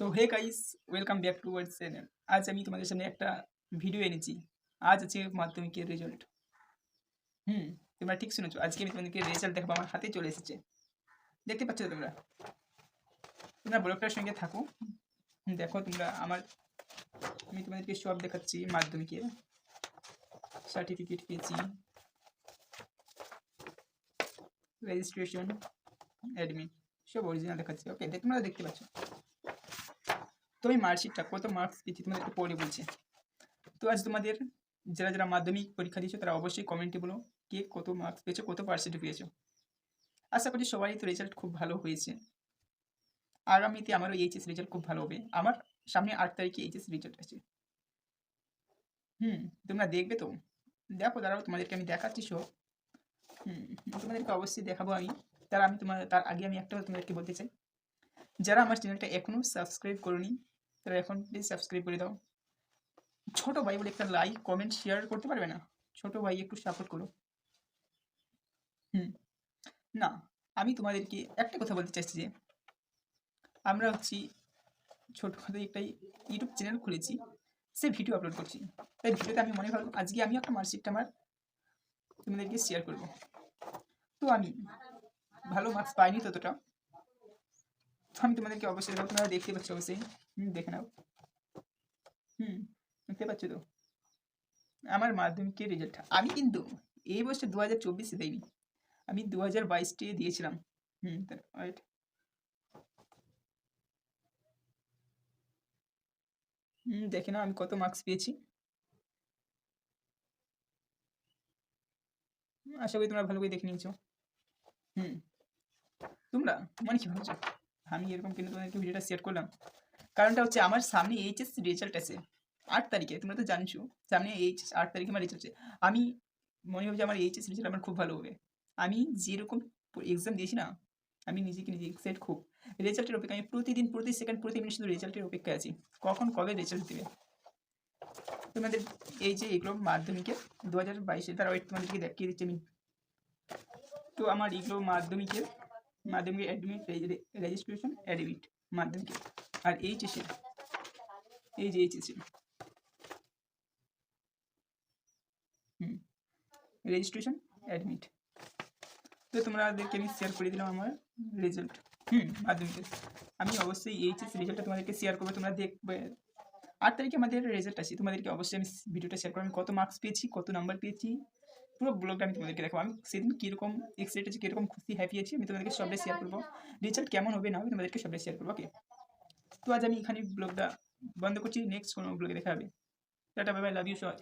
তো hey guys welcome back to world channel আজ আমি তোমাদের সামনে একটা ভিডিও এনেছি। আজ আছে মাধ্যমিকের রেজাল্ট হুম, তোমরা ঠিক শুনেছো, আজকে আমি তোমাদেরকে রেজাল্ট দেখাবো, আমার হাতে চলে এসেছে। দেখতে পাচ্ছ তোমরা? তোমরা ব্লগটার সঙ্গে থাকো। দেখো তোমরা, আমার, আমি তোমাদেরকে সব দেখাচ্ছি মাধ্যমিকের সার্টিফিকেট পেয়েছি। রেজিস্ট্রেশন অ্যাডমিট সব অরিজিনাল দেখাচ্ছি। ওকে তোমরা দেখতে পাচ্ছ। তো আমি মার্কশিটটা কত মার্কস পেয়েছি তোমাদের একটু পরে বলছি। তো আজ তোমাদের যারা যারা মাধ্যমিক পরীক্ষা দিয়েছ, তারা অবশ্যই কমেন্টে বলো কে কত মার্কস পেয়েছ, কত পার্সেন্ট পেয়েছ। আশা করি সবারই তো রেজাল্ট খুব ভালো হয়েছে। আগামীতে আমারও এইচএস রেজাল্ট খুব ভালো হবে। আমার সামনে আট তারিখে এইচএস রেজাল্ট আছে। হুম, তোমরা দেখবে তো। দেখো, দাঁড়াও, তোমাদেরকে আমি দেখাচ্ছি সব। হুম, তোমাদেরকে অবশ্যই দেখাবো আমি। তার আমি তোমার, তার আগে আমি একটা তোমাদেরকে বলতে চাই। যারা আমার চ্যানেলটা এখনও সাবস্ক্রাইব করনি তারা এখন প্লিজ সাবস্ক্রাইব করে দাও। ছোট ভাই বলে একটা লাইক কমেন্ট শেয়ার করতে পারবে না? ছোট ভাই, একটু সাপোর্ট করো। হুম। না, আমি তোমাদেরকে একটা কথা বলতে চাইছি যে, আমরা হচ্ছি ছোটোখাটো একটা ইউটিউব চ্যানেল খুলেছি, সে ভিডিও আপলোড করছি। তাই ভিডিওতে আমি মনে ভাবলাম আজকে আমি একটা মার্কশিটটা আমার তোমাদেরকে শেয়ার করব। তো আমি ভালো মার্কস পাইনি ততটা। আমি তোমাদেরকে অবশ্যই তোমরা দেখতে পাচ্ছ, অবশ্যই। হুম, দেখে নাও। হুম, দেখতে পাচ্ছ তো? আমার মাধ্যমিকের রেজাল্ট আমি কিন্তু এই বছর দু হাজার চব্বিশে দেয়নি আমি দু হাজার বাইশটি দিয়েছিলাম। হুম রাইট হুম, দেখে নাও আমি কত মার্কস পেয়েছি। আশা করি তোমরা ভালো করে দেখে নিয়েছো। হুম। তোমরা মানে কি ভাবছ? আমি এরকম কিন্তু তোমাদেরকে ভিডিওটা শেয়ার করলাম। কারণটা হচ্ছে আমার সামনে এইচএস রেজাল্ট আছে। আট তারিখে, তোমরা তো জানছো, সামনে এইচএস আট তারিখে আমার রেজাল্ট আছে আমি মনে হবে যে আমার এইচএস রেজাল্ট আমার খুব ভালো হবে। আমি যেরকম এক্সাম দিয়েছি না, আমি নিজেকে নিজে এক্সাইট খুব। রেজাল্টের অপেক্ষা আমি প্রতিদিন, প্রতি সেকেন্ড প্রতি মিনিট শুধু রেজাল্টের অপেক্ষায় আছি। কখন, কবে রেজাল্ট দেবে? তোমাদের এই যে এগুলো মাধ্যমিকে দু হাজার বাইশে তারা ওয়েট তোমাদেরকে দেখিয়ে দিচ্ছি আমি। তো আমার এগুলো মাধ্যমিকের মাধ্যমিক অ্যাডমিট রেজিস্ট্রেশন অ্যাডমিট মাধ্যমিক আর এইচএসের এই যে এইচএসের হুম। রেজিস্ট্রেশন অ্যাডমিট তো তোমাদেরকে আমি শেয়ার করে দিলাম আমার রেজাল্ট হুম মাধ্যমিকের আমি অবশ্যই এইচএস রেজাল্টটা তোমাদেরকে শেয়ার করব, তোমরা দেখবে। আট তারিখে আমাদের রেজাল্ট আছে তোমাদেরকে অবশ্যই আমি ভিডিওটা শেয়ার করব। আমি কত মার্কস পেয়েছি, কত নাম্বার পেয়েছি পুরো ব্লগটা আমি তোমাদেরকে দেখাবো। আমি সেদিন কীরকম এক্সাইটেড আছি কীরকম খুশি হ্যাপি আছি আমি তোমাদেরকে সবটাই শেয়ার করব। রেজাল্ট কেমন হবে না হবে তোমাদেরকে সবটাই শেয়ার করব ওকে তো আজ আমি এখানে ব্লগটা বন্ধ করছি। নেক্সট কোনো ব্লগে দেখা হবে। Tata bye bye love you সবাই